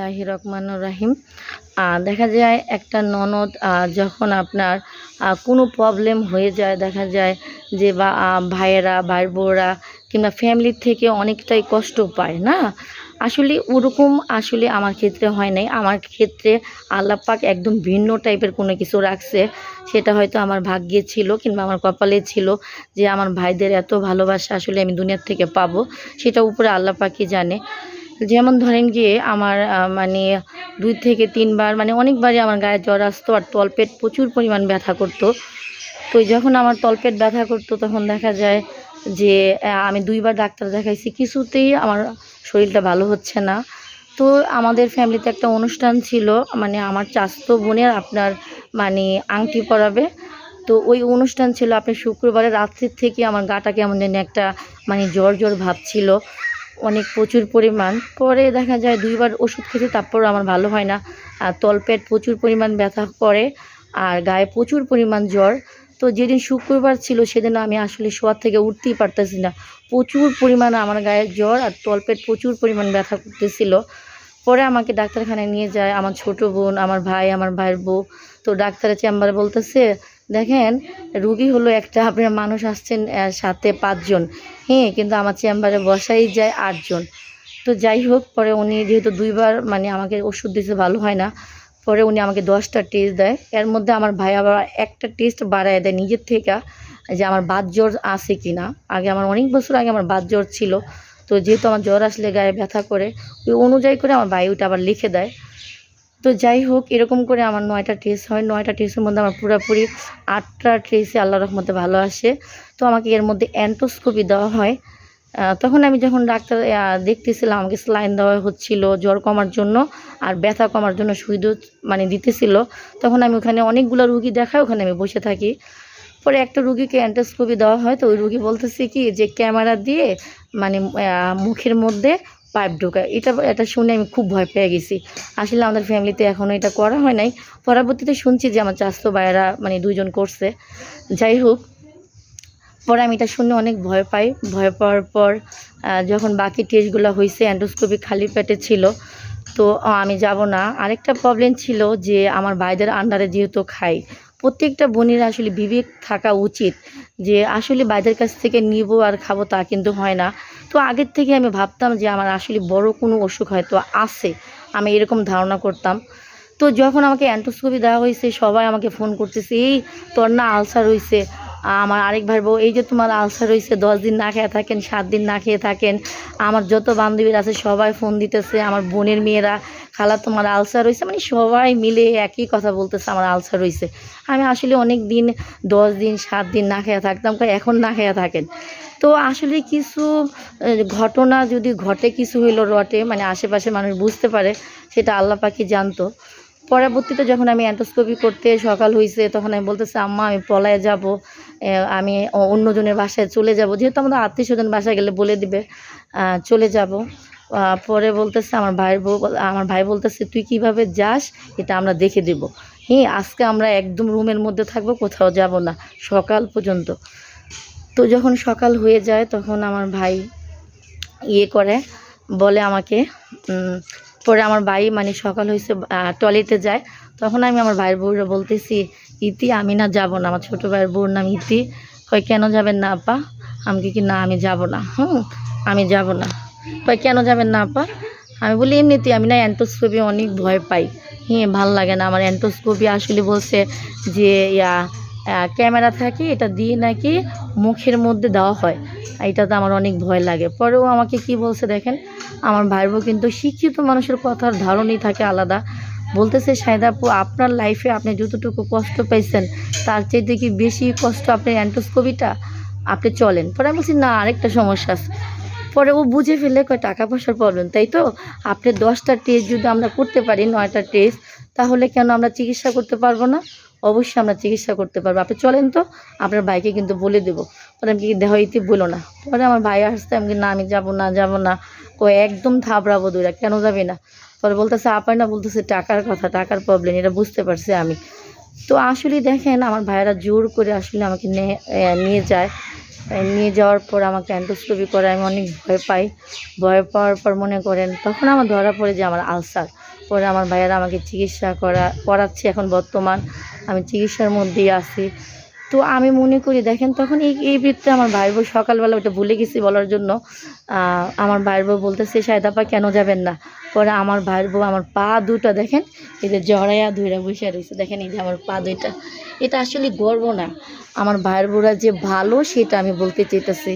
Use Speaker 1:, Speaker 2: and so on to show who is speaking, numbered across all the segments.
Speaker 1: লাহি রহমানুর রাহিম। দেখা যায় একটা ননদ যখন আপনার কোনো প্রবলেম হয়ে যায়, দেখা যায় যে বা ভাইয়েরা ভাই বোরা কিংবা ফ্যামিলির থেকে অনেকটাই কষ্ট পায়, না? আসলে ওরকম আসলে আমার ক্ষেত্রে হয় নাই। আমার ক্ষেত্রে আল্লাহ পাক একদম ভিন্ন টাইপের কোনো কিছু রাখছে। সেটা হয়তো আমার ভাগ্যে ছিল কিংবা আমার কপালে ছিল যে আমার ভাইদের এত ভালোবাসা আসলে আমি দুনিয়ার থেকে পাবো। সেটা উপরে আল্লাহ পাকই জানে। যেমন ধরেন গিয়ে আমার মানে দুই থেকে তিনবার মানে অনেকবারই আমার গায়ে জ্বর আসতো আর তলপেট প্রচুর পরিমাণ ব্যথা করতো। তো যখন আমার তলপেট ব্যথা করতো তখন দেখা যায় যে আমি দুইবার ডাক্তার দেখাইছি, কিছুতেই আমার শরীরটা ভালো হচ্ছে না। তো আমাদের ফ্যামিলিতে একটা অনুষ্ঠান ছিল মানে আমার চাস্তো বোনের আপনার মানে আংটি পরাবে। তো ওই অনুষ্ঠান ছিল, আপনি শুক্রবারে রাত্রির থেকে আমার গাটা কেমন জানি একটা মানে জ্বর জ্বর ভাব ছিল। অনেক প্রচুর পরিমাণ। পরে দেখা যায় দুইবার ওষুধ খেতে তারপর আমার ভালো হয় না। আর তলপেট প্রচুর পরিমাণ ব্যথা করে আর গায়ে প্রচুর পরিমাণ জ্বর। তো যেদিন শুক্রবার ছিল সেদিন আমি আসলে শোয়ার থেকে উঠতেই পারতেছি না। প্রচুর পরিমাণ আমার গায়ে জ্বর আর তলপেট প্রচুর পরিমাণ ব্যথা করতেছিল। পরে আমাকে ডাক্তারখানায় নিয়ে যায় আমার ছোট বোন, আমার ভাই, আমার ভাইয়ের বউ। তো ডাক্তারের চেম্বারে বলতেছে দেখেন, রুগী হলো একটা, আপনার মানুষ আসছেন সাথে পাঁচজন। হ্যাঁ কিন্তু আমার চেম্বারে বসাই যায় আটজন। তো যাই হোক, পরে উনি যেহেতু দুইবার মানে আমাকে ওষুধ দিতে ভালো হয় না। পরে উনি আমাকে দশটা টেস্ট দেয়। এর মধ্যে আমার ভাই আবার একটা টেস্ট বাড়ায় দেয় নিজের থেকে, যে আমার বাত জ্বর আছে কি না আগে আমার অনেক বছর আগে আমার বাত জ্বর ছিল। তো যেহেতু আমার জ্বর আসলে গায়ে ব্যথা করে, ওই অনুযায়ী করে আমার ভাই আবার লিখে দেয়। তো যাই হোক, এরকম করে আমার নয়টা টেস্ট হয়। নয়টা টেস্টের মধ্যে আমার পুরোপুরি আটটা ট্রেসে আল্লাহ রহমতে ভালো আসে। তো আমাকে এর মধ্যে অ্যান্টোস্কোপি দেওয়া হয়। তখন আমি যখন ডাক্তার দেখতেছিলাম, আমাকে স্লাইন দেওয়া হচ্ছিল, জ্বর কমার জন্য আর ব্যথা কমার জন্য সুই মানে দিতেছিল, তখন আমি ওখানে অনেকগুলো রুগী দেখাই, ওখানে আমি বসে থাকি। পরে একটা রুগীকে অ্যান্টোস্কোপি দেওয়া হয়। তো ওই রুগী বলতেছে কি, যে ক্যামেরা দিয়ে মানে মুখের মধ্যে পাইপ ঢোকায় এটা এটা শুনে আমি খুব ভয় পেয়ে গেছি। আসলে আমাদের ফ্যামিলিতে এখনও এটা করা হয় নাই। পরবর্তীতে শুনছি যে আমার চাস্তো ভাইয়েরা মানে দুইজন করছে। যাই হোক, পরে আমি এটা শুনে অনেক ভয় পাই। ভয় পাওয়ার পর যখন বাকি টেস্টগুলো হয়েছে অ্যান্ডোস্কোপি খালি পেটে ছিল, তো আমি যাব না। আরেকটা প্রবলেম ছিল যে আমার ভাইদের আন্ডারে যেহেতু খাই, প্রত্যেকটা বোনের আসলে বিবেক থাকা উচিত যে আসলে ভাইদের কাছ থেকে নিব আর খাব তা কিন্তু হয় না। তো আগের থেকে আমি ভাবতাম যে আমার আসলে বড় কোনো অসুখ হয়তো আছে। আমি এরকম ধারণা করতাম। তো যখন আমাকে অ্যান্টোস্কোপি দেওয়া হয়েছে, সবাই আমাকে ফোন করতেছে, এই তোর না আলসার হয়েছে আমার আরেক ভাই বউ, এই যে তোমার আলসার হয়েছে দশ দিন না খেয়ে থাকেন, সাত দিন না খেয়ে থাকেন, আমার যত বান্ধবীরা আছে সবাই ফোন দিতেছে, আমার বোনের মেয়েরা, খালা তোমার আলসার হয়েছে মানে সবাই মিলে একই কথা বলতেছে, আমার আলসার হয়েছে আমি আসলে অনেক দিন, দশ দিন, সাত দিন না খেয়ে থাকতাম এখন না খেয়ে থাকেন। তো আসলে কিছু ঘটনা যদি ঘটে, কিছু হইল রটে মানে আশেপাশে মানুষ বুঝতে পারে, সেটা আল্লাহ পাখি জানতো। পরবর্তীতে যখন আমি অ্যান্টোস্কোপি করতে সকাল হয়েছে তখন আমি বলতেছি, আম্মা, আমি পলায় যাব আমি অন্যজনের বাসায় চলে যাব। যেহেতু আমাদের আত্মীয় স্বজন বাসায় গেলে বলে দিবে চলে যাব। পরে বলতেছে আমার বল- আমার ভাই বলতেছে, তুই কীভাবে যাস, এটা আমরা দেখে দেব। হ্যাঁ আজকে আমরা একদম রুমের মধ্যে থাকব, কোথাও যাব না, সকাল পর্যন্ত। তো যখন সকাল হয়ে যায়, তখন আমার ভাই ইয়ে করে, বলে আমাকে পরে আমার ভাই মানে সকাল হয়েছে টয়লেটে যায়। তখন আমি আমার ভাইয়ের বউরা বলতেছি, ইতি, আমি না যাব না। আমার ছোটো ভাইয়ের বউর নাম ইতি। কয়, কেন যাবেন না আপা? আমি কি, না, আমি যাব না। হুম, আমি যাব না। কয়, কেন যাবেন না আপা? আমি বলি, এমনিতে আমি না অ্যান্টোস্কোপি অনেক ভয় পাই। হ্যাঁ ভালো লাগে না। আমার অ্যান্টোস্কোপি আসলে বলছে যে, ইয়া ক্যামেরা থাকে, এটা দিয়ে নাকি মুখের মধ্যে দেওয়া হয়। এটা তো আমার অনেক ভয় লাগে। পরেও আমাকে কি বলছে দেখেন, আমার ভাইবো কিন্তু শিক্ষিত মানুষের কথার ধারণই থাকে আলাদা। বলতেছে সায়দাপু আপনার লাইফে আপনি যতটুকু কষ্ট পাইছেন, তার চাইতে কি বেশি কষ্ট আপনি অ্যান্টোস্কোপিটা আপনি চলেন। পরে আমি বলছি, না, আরেকটা সমস্যা আছে। পরে ও বুঝে ফেলে কয়, টাকা পয়সার প্রবলেম তাই তো? আপনি দশটা টেস্ট যদি আমরা করতে পারি, নয়টা টেস্ট তাহলে কেন আমরা চিকিৎসা করতে পারব না? অবশ্যই আমরা চিকিৎসা করতে পারব। আপনি চলেন তো, আপনার ভাইকে কিন্তু বলে দেবো। পরে আমি কি দেহ ইতি বলো না। পরে আমার ভাই আসতে আমি না, আমি যাব না যাব না। ও একদম থাবড়াবো দুইরা কেন যাবে না? পরে বলতেছে, আপাই না বলতেছে, টাকার কথা, টাকার প্রবলেম এটা বুঝতে পারছি আমি। তো আসলে দেখেন, আমার ভাইয়েরা জোর করে আসলে আমাকে নিয়ে যায়। নিয়ে যাওয়ার পর আমাকে অ্যান্ডোস্কোপি করে আমি অনেক ভয় পাই। ভয় পাওয়ার পর মনে করেন, তখন আমার ধরা পড়ে যে আমার আলসার। পরে আমার ভাইয়ারা আমাকে চিকিৎসা করা করাচ্ছে এখন বর্তমান। আমি চিকিৎসার মধ্যেই আছি। তো আমি মনে করি, দেখেন তখন এই এই বৃত্তে আমার ভাইয়ের বউ সকালবেলা ওটা ভুলে গেছি বলার জন্য আমার ভাইয়ের বউ বলতেছে সায়দাপা কেন যাবেন না? পরে আমার ভাইয়ের বউ আমার পা দুটা দেখেন, এই যে জড়াইয়া ধুইরা বসে রয়েছে দেখেন এই যে আমার পা দুইটা। এটা আসলে গর্ব না। আমার ভাইয়ের বউরা যে ভালো, সেটা আমি বলতে চাইতেছি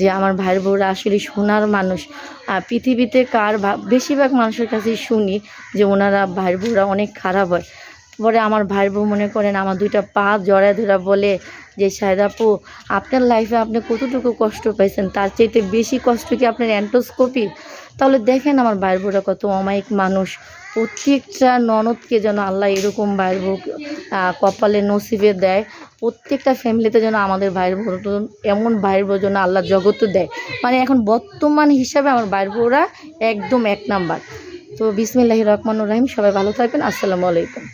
Speaker 1: যে আমার ভাইয়ের বউরা আসলে সোনার মানুষ। আর পৃথিবীতে কার বেশিরভাগ মানুষের কাছেই শুনি যে ওনারা, ভাইয়ের বউরা অনেক খারাপ হয়। পরে আমার ভাইয়ের বউ মনে করেন, আমার দুইটা পা জড়ায় ধরা বলে যে সায়দাপু আপনার লাইফে আপনি কতটুকু কষ্ট পাইছেন? তার চাইতে বেশি কষ্ট কি আপনার অ্যান্টোস্কোপি তাহলে দেখেন আমার ভাইয়ের বউরা কত অমায়িক মানুষ। প্রত্যেকটা ননদকে যেন আল্লাহ এরকম ভাইয়ের বউ কপালে নসিবে দেয়। প্রত্যেকটা ফ্যামিলিতে যেন আমাদের ভাইয়ের বউ, এমন ভাইয়ের বউ যেন আল্লাহ জগৎ দেয়। মানে এখন বর্তমান হিসাবে আমার ভাইয়ের বউরা একদম এক নাম্বার। তো বিসমিল্লাহ রহমানুর রহিম, সবাই ভালো থাকবেন। আসসালামু আলাইকুম।